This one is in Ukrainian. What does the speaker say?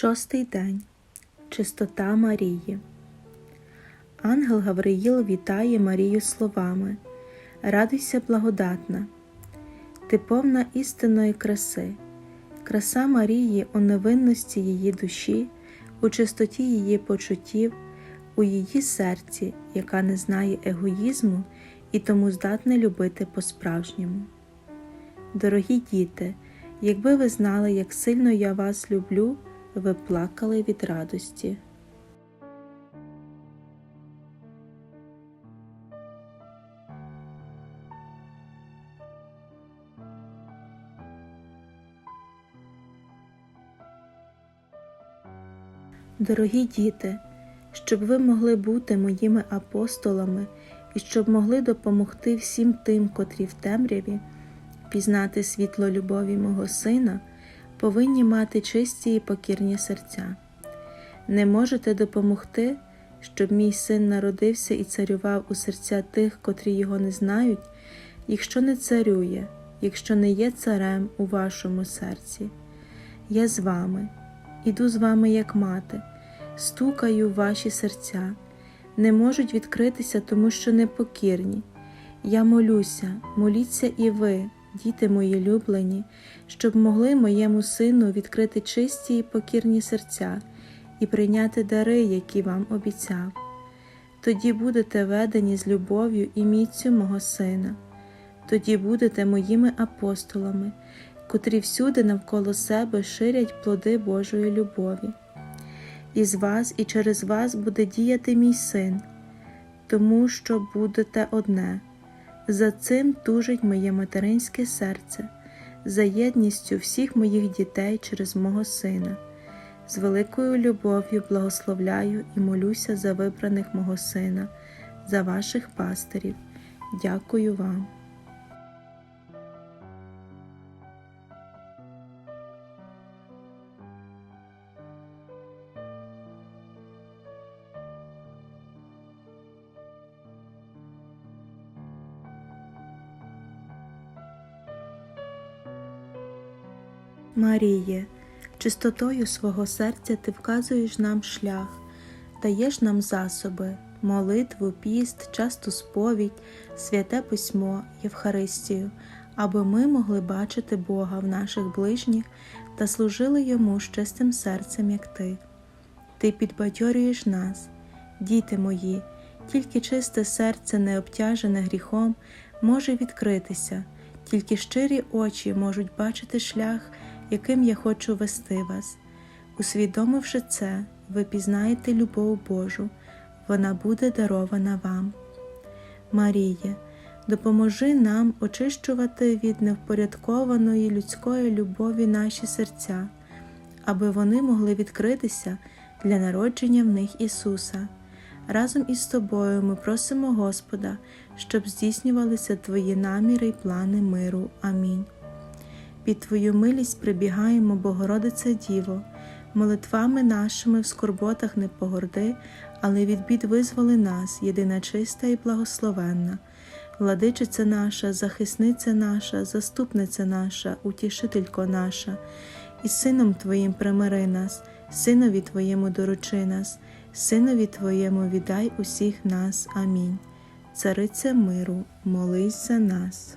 Шостий день. Чистота Марії. Ангел Гавриїл вітає Марію словами Радуйся, благодатна, ти повна істинної краси, краса Марії у невинності її душі, у чистоті її почуттів, у її серці, яка не знає егоїзму і тому здатна любити по-справжньому. Дорогі діти, якби ви знали, як сильно я вас люблю, ви плакали від радості. Дорогі діти, щоб ви могли бути моїми апостолами і щоб могли допомогти всім тим, котрі в темряві, пізнати світло любові мого сина, повинні мати чисті і покірні серця. Не можете допомогти, щоб мій син народився і царював у серця тих, котрі його не знають, якщо не царює, якщо не є царем у вашому серці. Я з вами, іду з вами, як мати, стукаю в ваші серця, не можуть відкритися, тому що непокірні. Я молюся, моліться і ви, діти мої люблені, щоб могли моєму сину відкрити чисті і покірні серця і прийняти дари, які вам обіцяв. Тоді будете ведені з любов'ю і міцю мого сина, тоді будете моїми апостолами, котрі всюди навколо себе ширять плоди Божої любові. Із вас і через вас буде діяти мій син, тому що будете одне. За цим тужить моє материнське серце, за єдністю всіх моїх дітей через мого сина. З великою любов'ю благословляю і молюся за вибраних мого сина, за ваших пастирів. Дякую вам. Маріє, чистотою свого серця ти вказуєш нам шлях, даєш нам засоби, молитву, піст, часту сповідь, святе письмо, Євхаристію, аби ми могли бачити Бога в наших ближніх та служили Йому з чистим серцем, як ти. Ти підбадьорюєш нас, діти мої, тільки чисте серце, не обтяжене гріхом, може відкритися, тільки щирі очі можуть бачити шлях яким я хочу вести вас. Усвідомивши це, ви пізнаєте любов Божу, вона буде дарована вам. Маріє, допоможи нам очищувати від невпорядкованої людської любові наші серця, аби вони могли відкритися для народження в них Ісуса. Разом із тобою ми просимо Господа, щоб здійснювалися Твої наміри й плани миру. Амінь. Під Твою милість прибігаємо, Богородице Діво, молитвами нашими в скорботах не погорди, але від бід визволи нас, єдина чиста і благословенна, владичиця наша, захисниця наша, заступниця наша, утішителько наша, і Сином Твоїм примири нас, Синові Твоєму доручи нас, Синові Твоєму віддай усіх нас. Амінь. Цариця миру, молись за нас.